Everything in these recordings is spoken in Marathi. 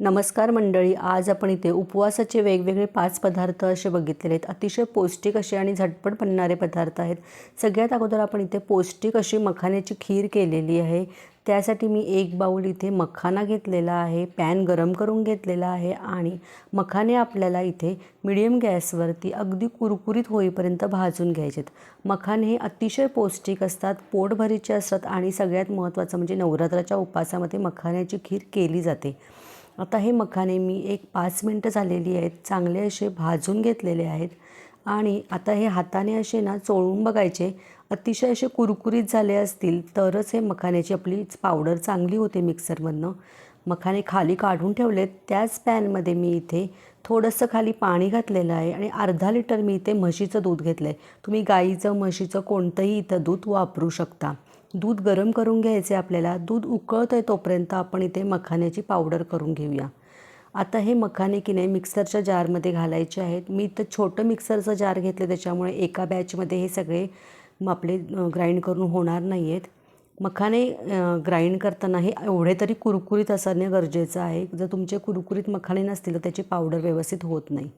नमस्कार मंडळी आज आपण इथे उपवासाचे वेगवेगळे पाच पदार्थ असे बघितलेले आहेत. अतिशय पौष्टिक असे आणि झटपट बनणारे पदार्थ आहेत. सगळ्यात अगोदर आपण इथे पौष्टिक अशी मखाण्याची खीर केलेली आहे. त्यासाठी मी एक बाऊल इथे मखाना घेतलेला आहे पॅन गरम करून घेतलेला आहे आणि मखाने आपल्याला इथे मिडियम गॅसवरती अगदी कुरकुरीत होईपर्यंत भाजून घ्यायचेत मखाने हे अतिशय पौष्टिक असतात पोटभरीचे असतात आणि सगळ्यात महत्त्वाचं म्हणजे नवरात्राच्या उपासामध्ये मखाण्याची खीर केली जाते. आता हे मखाने मी एक पाच मिनटं झालेली आहेत चांगले असे भाजून घेतलेले आहेत. आणि आता हे हाताने असे ना चोळून बघायचे अतिशय असे कुरकुरीत झाले असतील तरच हे मखाण्याची आपली पावडर चांगली होते मिक्सरमधनं मखाने खाली काढून ठेवलेत त्याच पॅनमध्ये मी इथे थोडंसं खाली पाणी घातलेलं आहे आणि अर्धा लिटर मी इथे म्हशीचं दूध घेतलं आहे तुम्ही गाईचं म्हशीचं कोणतंही इथं दूध वापरू शकता. दूध गरम करून घ्यायचे आपल्याला. दूध उकळतं आहे तोपर्यंत आपण इथे मखाण्याची पावडर करून घेऊया. आता हे मखाने की नाही मिक्सरच्या जारमध्ये घालायचे आहेत. मी इथं छोटं मिक्सरचं जार घेतलं त्याच्यामुळे एका बॅचमध्ये हे सगळे आपले ग्राइंड करून होणार नाही आहेत मखाने ग्राइंड करताना हे एवढे तरी कुरकुरीत असणे गरजेचं आहे. जर तुमचे कुरकुरीत मखाने नसतील तर त्याची पावडर व्यवस्थित होत नाही.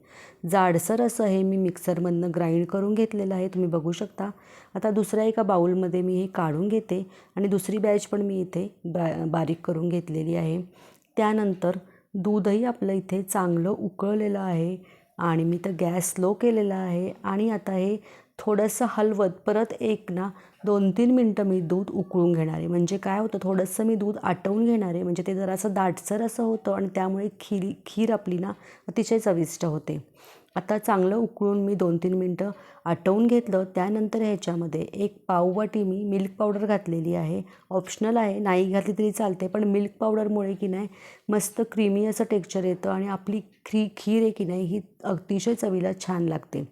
जाडसर असं हे मी मिक्सरमधनं ग्राइंड करून घेतलेलं आहे. तुम्ही बघू शकता. आता दुसऱ्या एका बाऊलमध्ये मी हे काढून घेते आणि दुसरी बॅच पण मी इथे बा बारीक करून घेतलेली आहे. त्यानंतर दूधही आपलं इथे चांगलं उकळलेलं आहे आणि मी तर गॅस स्लो केलेला आहे. आणि आता हे थोडंसं हलवत परत एक ना दोन तीन मिनटं मी दूध उकळून घेणार. आहे म्हणजे काय होतं थोडंसं मी दूध आटवून घेणार. आहे म्हणजे ते जरासं दाटसर असं होतं आणि त्यामुळे खीर खीर आपली ना अतिशय चविष्ट होते. आता चांगलं उकळून मी दोन तीन मिनटं आटवून घेतलं. त्यानंतर ह्याच्यामध्ये एक पाववाटी मी मिल्क पावडर घातलेली आहे. ऑप्शनल आहे. नाही घातली तरी चालते पण मिल्क पावडरमुळे की नाही मस्त क्रीमी असं टेक्स्चर येतं आणि आपली खी खीर आहे की नाही ही अतिशय चवीला छान लागते.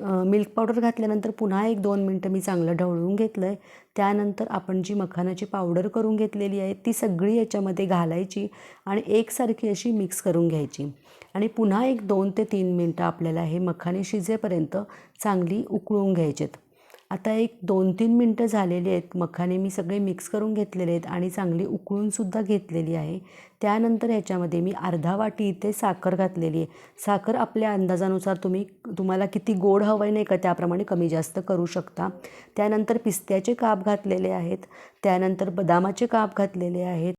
मिल्क पावडर घातल्यानंतर पुन्हा एक दोन मिनटं मी चांगलं ढवळून घेतलं आहे त्यानंतर आपण जी मखानाची पावडर करून घेतलेली आहे ती सगळी याच्यामध्ये घालायची आणि एकसारखी अशी मिक्स करून घ्यायची. आणि पुन्हा एक दोन ते तीन मिनटं आपल्याला हे मखाने शिजेपर्यंत चांगली उकळून घ्यायचेत. आता एक दोन तीन मिनटं झालेली आहेत. मखाने मी सगळे मिक्स करून घेतलेले आहेत आणि चांगली उकळूनसुद्धा घेतलेली आहे. त्यानंतर ह्याच्यामध्ये मी अर्धा वाटी इथे साखर घातलेली आहे. साखर आपल्या अंदाजानुसार तुम्ही तुम्हाला किती गोड हवं आहे नाही का त्याप्रमाणे कमी जास्त करू शकता. त्यानंतर पिस्त्याचे काप घातलेले आहेत. त्यानंतर बदामाचे काप घातलेले आहेत.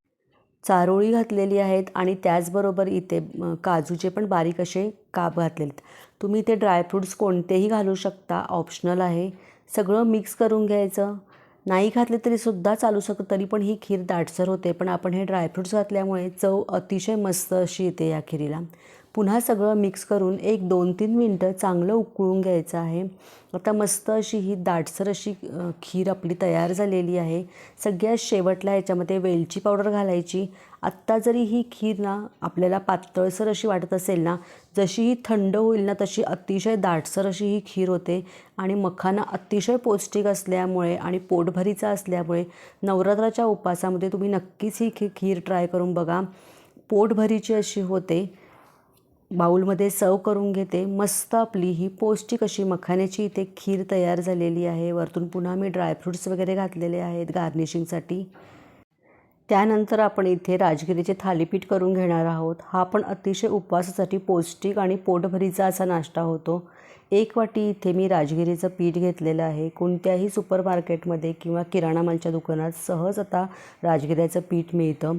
चारोळी घातलेली आहेत आणि त्याचबरोबर इथे काजूचे पण बारीक असे काप घातलेले आहेत. तुम्ही इथे ड्रायफ्रूट्स कोणतेही घालू शकता. ऑप्शनल आहे. सगळं मिक्स करून घ्यायचं. नाही घातले तरीसुद्धा चालू शकतं तरी पण ही खीर दाटसर होते. पण आपण हे ड्रायफ्रूट्स घातल्यामुळे चव अतिशय मस्त अशी येते या खिरीला. पुन्हा सगळं मिक्स करून एक दोन तीन मिनटं चांगलं उकळून घ्यायचं आहे. आता मस्त अशी ही दाटसर अशी खीर आपली तयार झालेली आहे. सगळ्यात शेवटला याच्यामध्ये वेलची पावडर घालायची. आत्ता जरी ही खीर ना आपल्याला पातळसर अशी वाटत असेल ना जशी ही थंड होईल ना तशी अतिशय दाटसर अशी ही खीर होते. आणि मखाना अतिशय पौष्टिक असल्यामुळे आणि पोटभरीचा असल्यामुळे नवरात्राच्या उपासामध्ये तुम्ही नक्कीच ही खी खीर ट्राय करून बघा. पोटभरीची अशी होते. बाऊलमध्ये सर्व करून घेते. मस्त आपली ही पौष्टिक अशी मखाण्याची इथे खीर तयार झालेली आहे. वरतून पुन्हा मी ड्रायफ्रूट्स वगैरे घातलेले आहेत गार्निशिंगसाठी त्यानंतर आपण इथे राजगिरीचे थालीपीठ करून घेणार आहोत. हा पण अतिशय उपवासासाठी पौष्टिक आणि पोटभरीचा असा नाश्ता होतो. एक वाटी इथे मी राजगिरीचं पीठ घेतलेलं आहे. कोणत्याही सुपर मार्केटमध्ये किंवा किराणा मालच्या दुकानात सहज आता राजगिऱ्याचं पीठ मिळतं.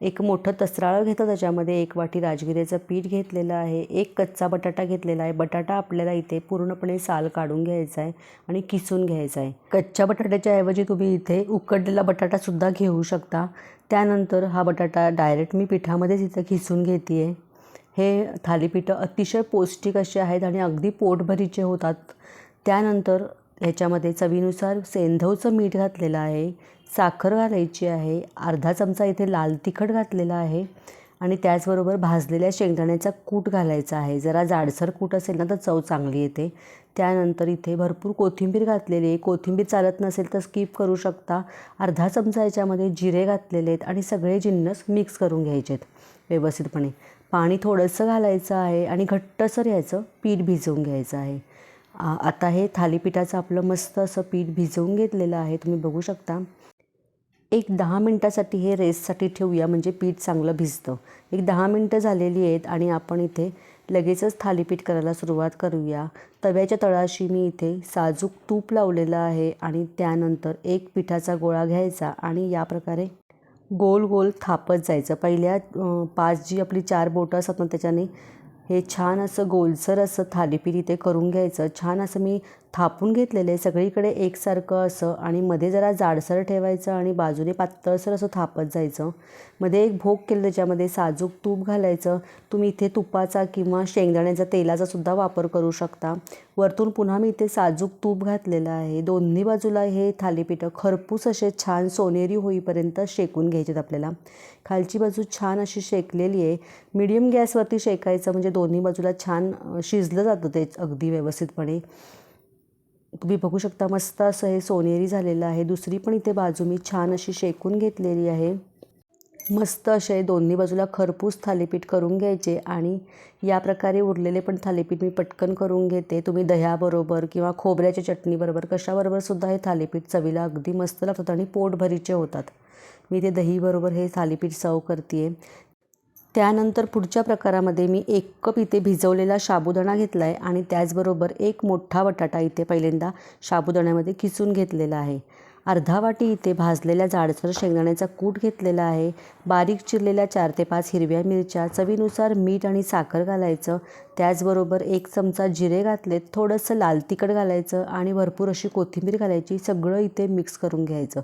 एक मोठं तसराळं घेतं त्याच्यामध्ये एक वाटी राजगिऱ्याचं पीठ घेतलेलं आहे. एक कच्चा बटाटा घेतलेला आहे. बटाटा आपल्याला इथे पूर्णपणे साल काढून घ्यायचा आहे आणि किसून घ्यायचा आहे. कच्च्या बटाट्याच्या ऐवजी तुम्ही इथे उकडलेला बटाटासुद्धा घेऊ शकता. त्यानंतर हा बटाटा डायरेक्ट मी पिठामध्येच इथं खिसून घेते आहे हे थालीपीठं अतिशय पौष्टिक असे आहेत आणि अगदी पोटभरीचे होतात. त्यानंतर ह्याच्यामध्ये चवीनुसार सेंधवचं मीठ घातलेलं आहे साखर घालायची आहे अर्धा चमचा इथे लाल तिखट घातलेला आहे आणि त्याचबरोबर भाजलेल्या शेंगदाण्याचा कूट घालायचा आहे. जरा जाडसर कूट असेल ना तर चव चांगली येते. त्यानंतर इथे भरपूर कोथिंबीर घातलेली आहे. कोथिंबीर चालत नसेल तर स्किप करू शकता. अर्धा चमचा याच्यामध्ये जिरे घातलेले आहेत आणि सगळे जिन्नस मिक्स करून घ्यायचे आहेत व्यवस्थितपणे. पाणी थोडंसं घालायचं आहे आणि घट्टसर यायचं पीठ भिजवून घ्यायचं आहे. आता हे थालीपीठाचं आपलं मस्त असं पीठ भिजवून घेतलेलं आहे तुम्ही बघू शकता. एक दहा मिनटासाठी हे रेससाठी ठेवूया म्हणजे पीठ चांगलं भिजतं. एक दहा मिनटं झालेली आहेत आणि आपण इथे लगेचच थालीपीठ करायला सुरुवात करूया. तव्याच्या तळाशी मी इथे साजूक तूप लावलेलं आहे आणि त्यानंतर एक पिठाचा गोळा घ्यायचा आणि या प्रकारे गोल गोल थापत जायचं. पहिल्या पाच जी आपली चार बोटं असतात ना त्याच्याने हे छान असं गोलसर असं थालीपीठ इथे करून घ्यायचं. छान असं मी थापून घेतलेले सगळीकडे एकसारखं असं आणि मध्ये जरा जाडसर ठेवायचं आणि बाजूने पातळसर असं थापत जायचं. मध्ये एक भोग केलं त्याच्यामध्ये साजूक तूप घालायचं. तुम्ही इथे तुपाचा किंवा शेंगदाण्याचा तेलाचा सुद्धा वापर करू शकता. वरतून पुन्हा मी इथे साजूक तूप घातलेलं आहे. दोन्ही बाजूला हे थालीपीठं खरपूस असे छान सोनेरी होईपर्यंत शेकून घ्यायचेत आपल्याला. खालची बाजू छान अशी शेकलेली आहे. मीडियम गॅसवरती शेकायचं म्हणजे दोन्ही बाजूला छान शिजलं जातं ते अगदी व्यवस्थितपणे. तुम्ही बघू शकता मस्त असं हे सोनेरी झालेलं आहे. दुसरी पण इथे बाजू मी छान अशी शेकून घेतलेली आहे. मस्त असे दोन्ही बाजूला खरपूस थालीपीठ करून घ्यायचे आणि या प्रकारे उरलेले पण थालीपीठ मी पटकन करून घेते. तुम्ही दह्याबरोबर किंवा खोबऱ्याच्या चटणीबरोबर कशाबरोबर सुद्धा हे थालीपीठ चवीला अगदी मस्त लागतात आणि पोटभरीचे होतात. मी ते दहीबरोबर हे थालीपीठ सर्व करते त्यानंतर पुढच्या प्रकारामध्ये मी एक कप इथे भिजवलेला साबुदाणा घेतला आहे आणि त्याचबरोबर एक मोठा बटाटा इथे पहिल्यांदा साबुदाण्यामध्ये किसून घेतलेला आहे. अर्धा वाटी इथे भाजलेल्या जाडसर शेंगदाण्याचा कूट घेतलेला आहे. बारीक चिरलेल्या चार ते पाच हिरव्या मिरच्या चवीनुसार मीठ आणि साखर घालायचं. त्याचबरोबर एक चमचा जिरे घातलेत थोडंसं लाल तिखट घालायचं आणि भरपूर अशी कोथिंबीर घालायची. सगळं इथे मिक्स करून घ्यायचं.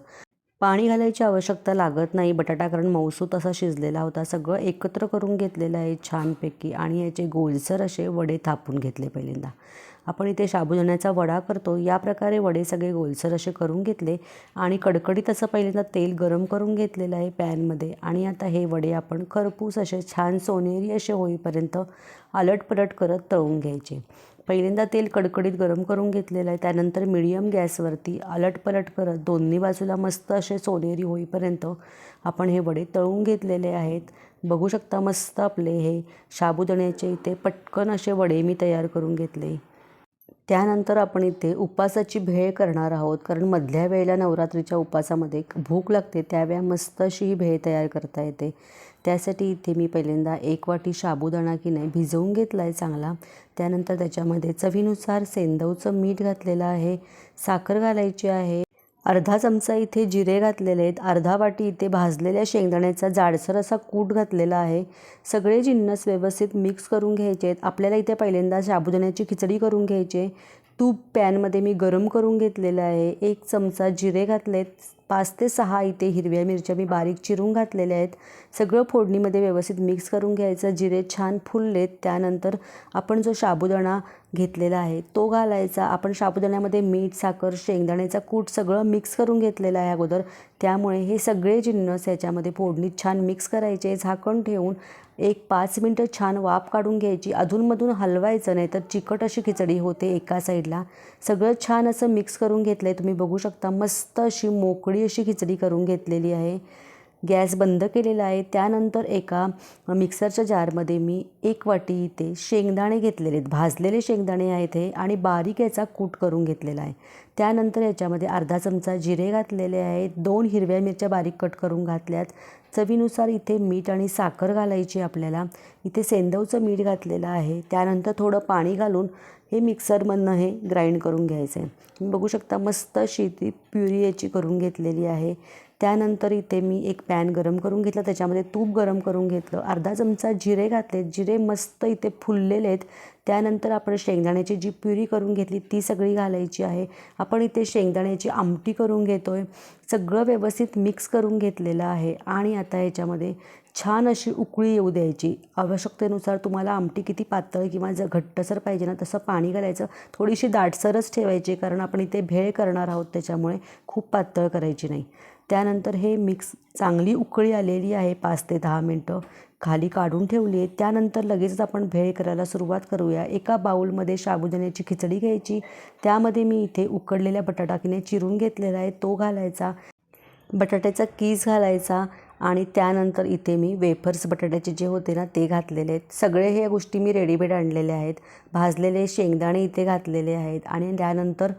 पाणी घालायची आवश्यकता लागत नाही. बटाटा कारण मऊसूत असा शिजलेला होता. सगळं एकत्र करून घेतलेलं आहे छानपैकी आणि याचे गोलसर असे वडे थापून घेतले पहिल्यांदा. आपण इथे साबुदाण्याचा वडा करतो. या प्रकारे वडे सगळे गोलसर असे करून घेतले आणि कडकडीत असं पहिल्यांदा तेल गरम करून घेतलेलं आहे पॅनमध्ये आणि आता हे वडे आपण खरपूस असे छान सोनेरी असे होईपर्यंत आलटपलट करत तळून घ्यायचे. पहिल्यांदा तेल कडकडीत गरम करून घेतलेलं आहे. त्यानंतर मिडियम गॅसवरती अलटपलट करत दोन्ही बाजूला मस्त असे सोनेरी होईपर्यंत आपण हे वडे तळून घेतलेले आहेत. बघू शकता मस्त आपले हे साबुदाण्याचे इथे पटकन असे वडे मी तयार करून घेतले. त्यानंतर आपण इथे उपासाची भेळ करणार आहोत. कारण मधल्या वेळेला नवरात्रीच्या उपासामध्ये भूक लागते त्यावेळा मस्त अशी ही भेळ तयार करता येते. त्यासाठी इथे मी पहिल्यांदा एक वाटी साबुदाणा की नाही भिजवून घेतला आहे चांगला. त्यानंतर त्याच्यामध्ये चवीनुसार सेंदवचं मीठ घातलेलं आहे. साखर घालायची आहे. अर्धा चमचा इथे जिरे घातलेले आहेत. अर्धा वाटी इथे भाजलेल्या शेंगदाण्याचा जाडसर असा कूट घातलेला आहे. सगळे जिन्नस व्यवस्थित मिक्स करून घ्यायचे आहेत. आपल्याला इथे पहिल्यांदा साबुदाण्याची खिचडी करून घ्यायची तूप पॅनमध्ये मी गरम करून घेतलेलं आहे. एक चमचा जिरे घातलेत. पाच ते सहा इथे हिरव्या मिरच्या मी बारीक चिरून घातलेल्या आहेत. सगळं फोडणीमध्ये व्यवस्थित मिक्स करून घ्यायचं. जिरे छान फुललेत. त्यानंतर आपण जो साबुदाणा घेतलेला आहे तो घालायचा. आपण साबुदाण्यामध्ये मीठ साखर शेंगदाण्याचा कूट सगळं मिक्स करून घेतलेलं आहे अगोदर. त्यामुळे हे सगळे जिन्नस याच्यामध्ये फोडणीत छान मिक्स करायचे. झाकण ठेवून एक पाच मिनटं छान वाफ काढून घ्यायची. अधूनमधून हलवायचं नाही तर चिकट अशी खिचडी होते एका साईडला. सगळं छान असं मिक्स करून घेतलं आहे तुम्ही बघू शकता मस्त अशी मोकळी अशी खिचडी करून घेतलेली आहे. गॅस बंद केलेला आहे. त्यानंतर एका मिक्सरच्या जारमध्ये मी एक वाटी इथे शेंगदाणे घेतलेले आहेत. भाजलेले शेंगदाणे आहेत हे आणि बारीक याचा कूट करून घेतलेला आहे. त्यानंतर याच्यामध्ये अर्धा चमचा जिरे घातलेले आहेत. दोन हिरव्या मिरच्या बारीक कट करून घातल्यात. चवीनुसार इथे मीठ आणि साखर घालायची आपल्याला. इथे सेंदवचं मीठ घातलेलं आहे. त्यानंतर थोडं पाणी घालून हे मिक्सरमधनं हे ग्राइंड करून घ्यायचं आहे. तुम्ही बघू शकता मस्त अशी ती प्युरी याची करून घेतलेली आहे. त्यानंतर इथे मी एक पॅन गरम करून घेतलं त्याच्यामध्ये तूप गरम करून घेतलं. अर्धा चमचा जिरे घातले जिरे मस्त इथे फुललेले आहेत. त्यानंतर आपण शेंगदाण्याची जी प्युरी करून घेतली ती सगळी घालायची आहे. आपण इथे शेंगदाण्याची आमटी करून घेतो आहे सगळं व्यवस्थित मिक्स करून घेतलेलं आहे. आणि आता याच्यामध्ये छान अशी उकळी येऊ द्यायची. आवश्यकतेनुसार तुम्हाला आमटी किती पातळ किंवा जर घट्टसर पाहिजे ना तसं पाणी घालायचं. थोडीशी दाटसरच ठेवायची कारण आपण इथे भेळ करणार आहोत त्याच्यामुळे खूप पातळ करायची नाही. त्यानंतर हे मिक्स चांगली उकळी आलेली आहे पाच ते दहा मिनटं खाली काढून ठेवली आहे. त्यानंतर लगेचच आपण भेळ करायला सुरुवात करूया. एका बाऊलमध्ये साबुदाण्याची खिचडी घ्यायची. त्यामध्ये मी इथे उकडलेल्या बटाटाकीने चिरून घेतलेला आहे. तो घालायचा बटाट्याचा कीस घालायचा आणि त्यानंतर इथे मी वेफर्स बटाट्याचे जे होते ना ते घातलेले आहेत. सगळे हे गोष्टी मी रेडीमेड आणलेले आहेत. भाजलेले शेंगदाणे इथे घातलेले आहेत आणि त्यानंतर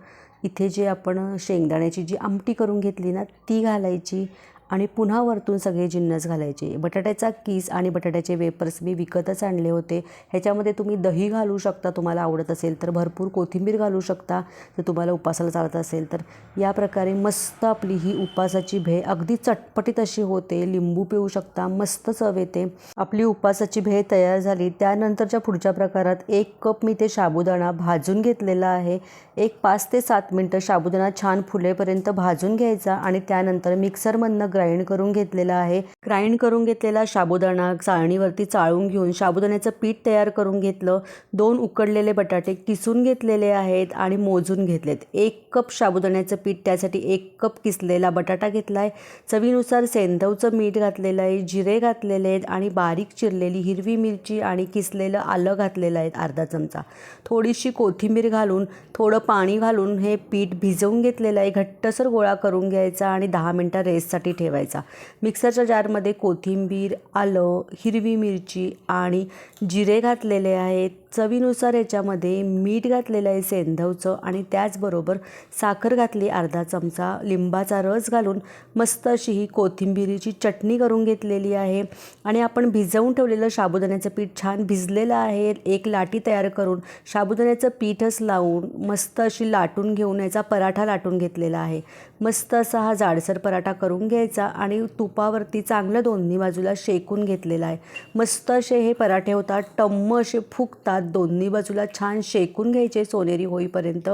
इथे जे आपण शेंगदाण्याची जी आमटी करून घेतली ना ती घालायची. आणि पुन्हा वरतून सगळे जिन्नस घालायचे. बटाट्याचा कीस आणि बटाट्याचे वेपर्स मी विकतच आणले होते. ह्याच्यामध्ये तुम्ही दही घालू शकता तुम्हाला आवडत असेल तर. भरपूर कोथिंबीर घालू शकता जर तुम्हाला उपासाला चालत असेल तर. या प्रकारे मस्त आपली ही उपासाची भेळ अगदी चटपटीत अशी होते. लिंबू पिऊ शकता मस्त चव येते. आपली उपासाची भेळ तयार झाली. त्यानंतरच्या पुढच्या प्रकारात एक कप मी ते साबुदाणा भाजून घेतलेला आहे. एक पाच ते सात मिनटं साबुदाणा छान फुलेपर्यंत भाजून घ्यायचा आणि त्यानंतर मिक्सरमधनं ग्राइंड करून घेतलेला आहे. ग्राइंड करून घेतलेला साबुदाणा चाळणीवरती चाळून घेऊन साबुदाण्याचं पीठ तयार करून घेतलं. दोन उकडलेले बटाटे किसून घेतलेले आहेत आणि मोजून घेतलेत. एक कप साबुदाण्याचं पीठ त्यासाठी एक कप किसलेला बटाटा घेतला आहे चवीनुसार सेंधवचं मीठ घातलेलं आहे जिरे घातलेले आहेत आणि बारीक चिरलेली हिरवी मिरची आणि किसलेलं आलं घातलेलं आहे अर्धा चमचा. थोडीशी कोथिंबीर घालून थोडं पाणी घालून हे पीठ भिजवून घेतलेलं आहे. घट्टसर गोळा करून घ्यायचा आणि दहा मिनटं रेस्टसाठी ठेवायचा. मिक्सरच्या जारमध्ये कोथिंबीर आलं हिरवी मिरची आणि जिरे घातलेले आहेत. चवीनुसार याच्यामध्ये मीठ घातलेलं आहे सेंधवचं आणि त्याचबरोबर साखर घातली अर्धा चमचा लिंबाचा रस घालून मस्त अशी ही कोथिंबिरीची चटणी करून घेतलेली आहे. आणि आपण भिजवून ठेवलेलं साबुदाण्याचं पीठ छान भिजलेलं आहे. एक लाटी तयार करून साबुदाण्याचं पीठच लावून मस्त अशी लाटून घेऊन याचा पराठा लाटून घेतलेला आहे. मस्त असा हा जाडसर पराठा करून घ्यायचा आणि तुपावरती चांगलं दोन्ही बाजूला शेकून घेतलेला आहे. मस्त असे हे पराठे होतात टम्म असे फुगतात. दोन्ही बाजूला छान शेकून घ्यायचे सोनेरी होईपर्यंत.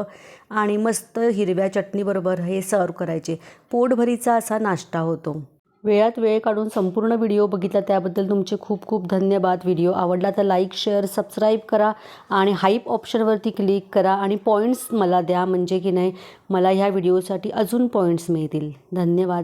आणि मस्त हिरव्या चटणीबरोबर हे सर्व करायचे. पोटभरीचा असा नाश्ता होतो. वेळात वेळ काढून संपूर्ण व्हिडिओ बघितला त्याबद्दल तुमचे खूप खूप धन्यवाद. व्हिडिओ आवडला तर लाईक शेअर सबस्क्राईब करा आणि हाईप ऑप्शनवरती क्लिक करा आणि पॉईंट्स मला द्या. म्हणजे की नाही मला ह्या व्हिडिओसाठी अजून पॉईंट्स मिळतील. धन्यवाद.